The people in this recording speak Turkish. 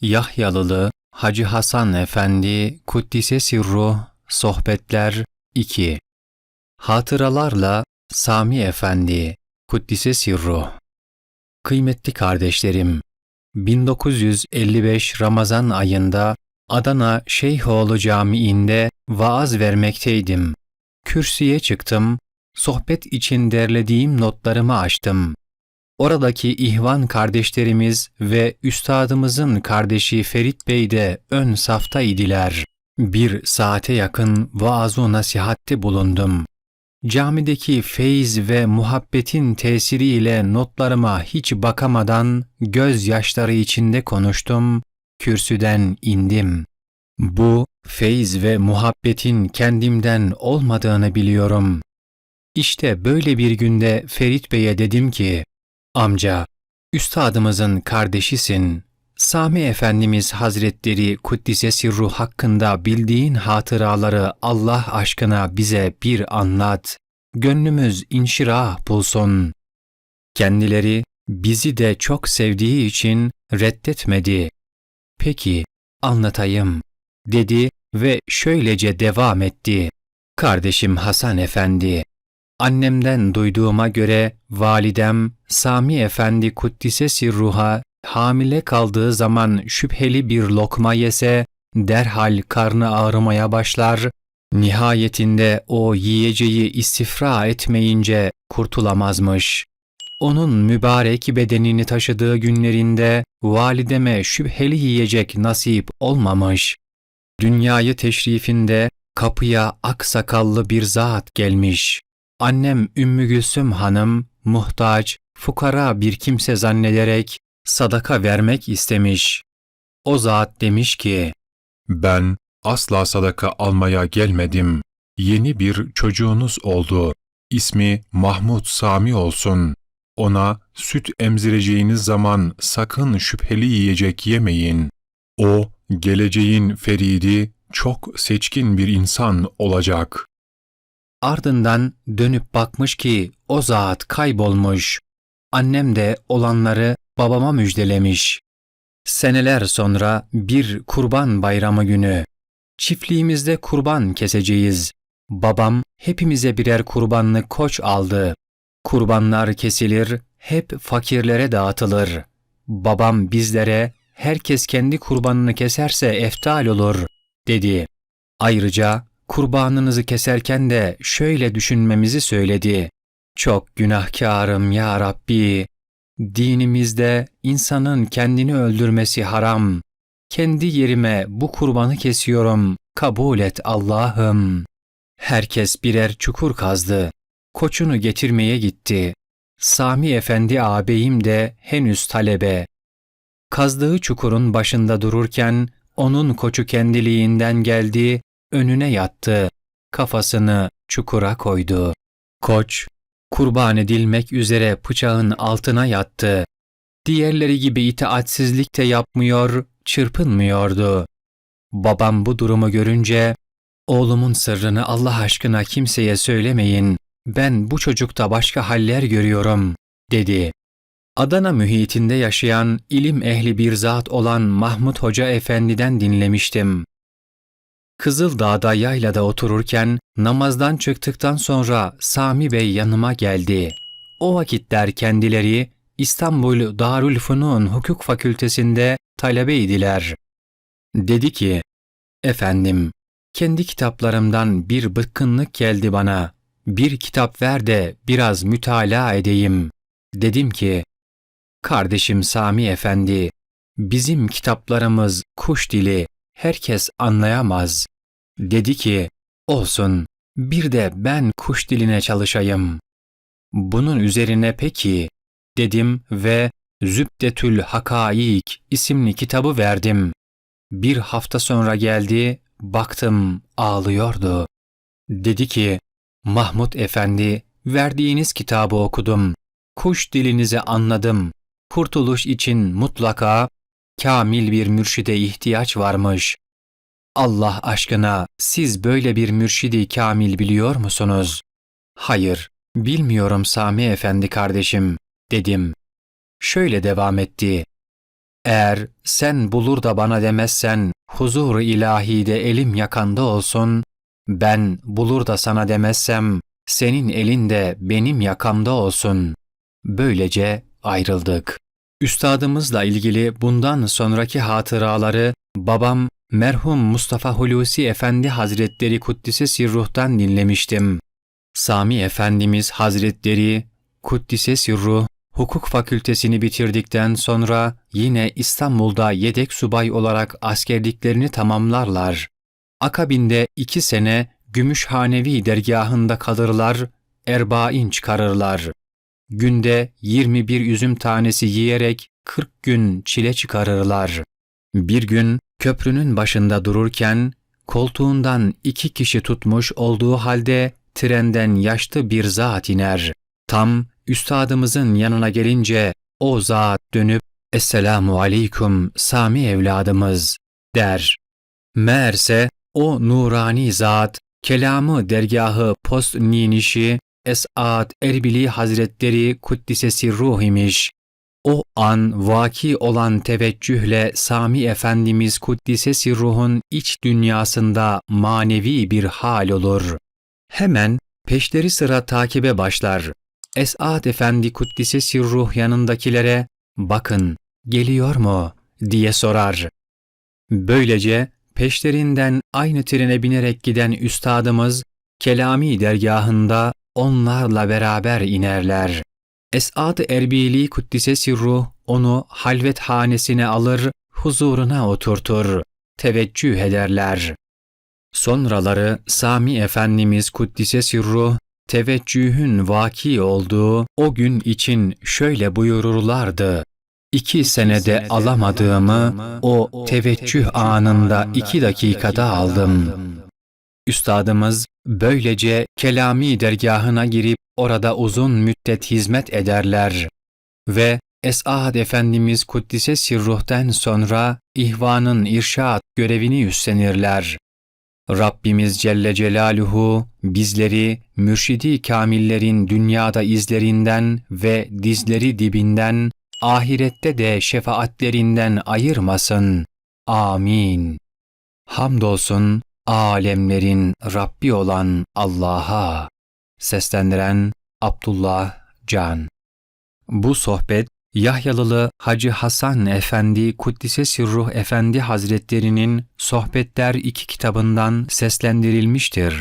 Yahyalılı Hacı Hasan Efendi Kuddise Sirruh Sohbetler 2 Hatıralarla Sami Efendi Kuddise Sirruh Kıymetli kardeşlerim, 1955 Ramazan ayında Adana Şeyhoğlu Camii'nde vaaz vermekteydim. Kürsüye çıktım, sohbet için derlediğim notlarımı açtım. Oradaki ihvan kardeşlerimiz ve üstadımızın kardeşi Ferit Bey de ön safta idiler. Bir saate yakın vaaz-ı nasihatte bulundum. Camideki feyz ve muhabbetin tesiriyle notlarıma hiç bakamadan gözyaşları içinde konuştum, kürsüden indim. Bu feyz ve muhabbetin kendimden olmadığını biliyorum. İşte böyle bir günde Ferit Bey'e dedim ki, Amca, üstadımızın kardeşisin. Sami Efendimiz Hazretleri Kuddise Sirru hakkında bildiğin hatıraları Allah aşkına bize bir anlat. Gönlümüz inşirah bulsun. Kendileri bizi de çok sevdiği için reddetmedi. Peki, anlatayım, dedi ve şöylece devam etti. Kardeşim Hasan Efendi, Annemden duyduğuma göre validem Sami Efendi Kuddise Sirruha hamile kaldığı zaman şüpheli bir lokma yese derhal karnı ağrımaya başlar, nihayetinde o yiyeceği istifra etmeyince kurtulamazmış. Onun mübarek bedenini taşıdığı günlerinde valideme şüpheli yiyecek nasip olmamış. Dünyayı teşrifinde kapıya aksakallı bir zat gelmiş. Annem Ümmü Gülsüm hanım muhtaç, fukara bir kimse zannederek sadaka vermek istemiş. O zat demiş ki, Ben asla sadaka almaya gelmedim. Yeni bir çocuğunuz oldu. İsmi Mahmud Sami olsun. Ona süt emzireceğiniz zaman sakın şüpheli yiyecek yemeyin. O, geleceğin feridi, çok seçkin bir insan olacak. Ardından dönüp bakmış ki o zat kaybolmuş. Annem de olanları babama müjdelemiş. Seneler sonra bir kurban bayramı günü. Çiftliğimizde kurban keseceğiz. Babam hepimize birer kurbanlık koç aldı. Kurbanlar kesilir, hep fakirlere dağıtılır. Babam bizlere herkes kendi kurbanını keserse eftal olur dedi. Ayrıca kurbanınızı keserken de şöyle düşünmemizi söyledi. Çok günahkarım ya Rabbi. Dinimizde insanın kendini öldürmesi haram. Kendi yerime bu kurbanı kesiyorum. Kabul et Allah'ım. Herkes birer çukur kazdı. Koçunu getirmeye gitti. Sami Efendi ağabeyim de henüz talebe. Kazdığı çukurun başında dururken onun koçu kendiliğinden geldi, önüne yattı, kafasını çukura koydu. Koç, kurban edilmek üzere bıçağın altına yattı. Diğerleri gibi itaatsizlik de yapmıyor, çırpınmıyordu. Babam bu durumu görünce, oğlumun sırrını Allah aşkına kimseye söylemeyin, ben bu çocukta başka haller görüyorum, dedi. Adana mühitinde yaşayan ilim ehli bir zat olan Mahmut Hoca Efendi'den dinlemiştim. Kızıldağ'da yaylada otururken namazdan çıktıktan sonra Sami Bey yanıma geldi. O vakitler kendileri İstanbul Darülfünun Hukuk Fakültesinde talebeydiler. Dedi ki, Efendim, kendi kitaplarımdan bir bıkkınlık geldi bana. Bir kitap ver de biraz mütalaa edeyim. Dedim ki, Kardeşim Sami Efendi, bizim kitaplarımız kuş dili, herkes anlayamaz. Dedi ki, olsun, bir de ben kuş diline çalışayım. Bunun üzerine peki, dedim ve Zübdetül Hakaik isimli kitabı verdim. Bir hafta sonra geldi, baktım ağlıyordu. Dedi ki, Mahmut Efendi, verdiğiniz kitabı okudum. Kuş dilinizi anladım. Kurtuluş için mutlaka kamil bir mürşide ihtiyaç varmış. Allah aşkına siz böyle bir mürşidi kamil biliyor musunuz? Hayır, bilmiyorum Sami Efendi kardeşim, dedim. Şöyle devam etti. Eğer sen bulur da bana demezsen huzur ilahide elim yakanda olsun, ben bulur da sana demezsem senin elin de benim yakamda olsun. Böylece ayrıldık. Üstadımızla ilgili bundan sonraki hatıraları babam merhum Mustafa Hulusi Efendi Hazretleri Kuddise Sirruh'tan dinlemiştim. Sami Efendimiz Hazretleri Kuddise Sirruh hukuk fakültesini bitirdikten sonra yine İstanbul'da yedek subay olarak askerliklerini tamamlarlar. Akabinde iki sene Gümüşhanevi dergahında kalırlar, erbain çıkarırlar. Günde 21 üzüm tanesi yiyerek 40 gün çile çıkarırlar. Bir gün köprünün başında dururken koltuğundan iki kişi tutmuş olduğu halde trenden yaşlı bir zat iner. Tam üstadımızın yanına gelince o zat dönüp Esselamu aleyküm Sami evladımız der. Meğerse o nurani zat kelamı dergahı post ninişi Es'ad Erbili Hazretleri Kuddisesi ruh imiş. O an vaki olan teveccühle Sami Efendimiz Kuddisesi ruhun iç dünyasında manevi bir hal olur. Hemen peşleri sıra takibe başlar. Es'ad Efendi Kuddisesi ruh yanındakilere bakın geliyor mu diye sorar. Böylece peşlerinden aynı trene binerek giden üstadımız Kelami dergahında onlarla beraber inerler. Esad-ı Erbili Kuddise Sirruh onu halvet hanesine alır, huzuruna oturtur, teveccüh ederler. Sonraları Sami Efendimiz Kuddise Sirruh, teveccühün vaki olduğu o gün için şöyle buyururlardı. İki senede alamadığımı o teveccüh anında iki dakikada aldım. Üstadımız böylece kelami dergahına girip orada uzun müddet hizmet ederler ve Esad Efendimiz Kuddise Sirruh'ten sonra ihvanın irşat görevini üstlenirler. Rabbimiz Celle Celaluhu bizleri mürşidi kamillerin dünyada izlerinden ve dizleri dibinden ahirette de şefaatlerinden ayırmasın. Amin. Hamdolsun alemlerin Rabbi olan Allah'a. Seslendiren Abdullah Can. Bu sohbet Yahyalılı Hacı Hasan Efendi Kuddise Sirruh Efendi Hazretlerinin Sohbetler iki kitabından seslendirilmiştir.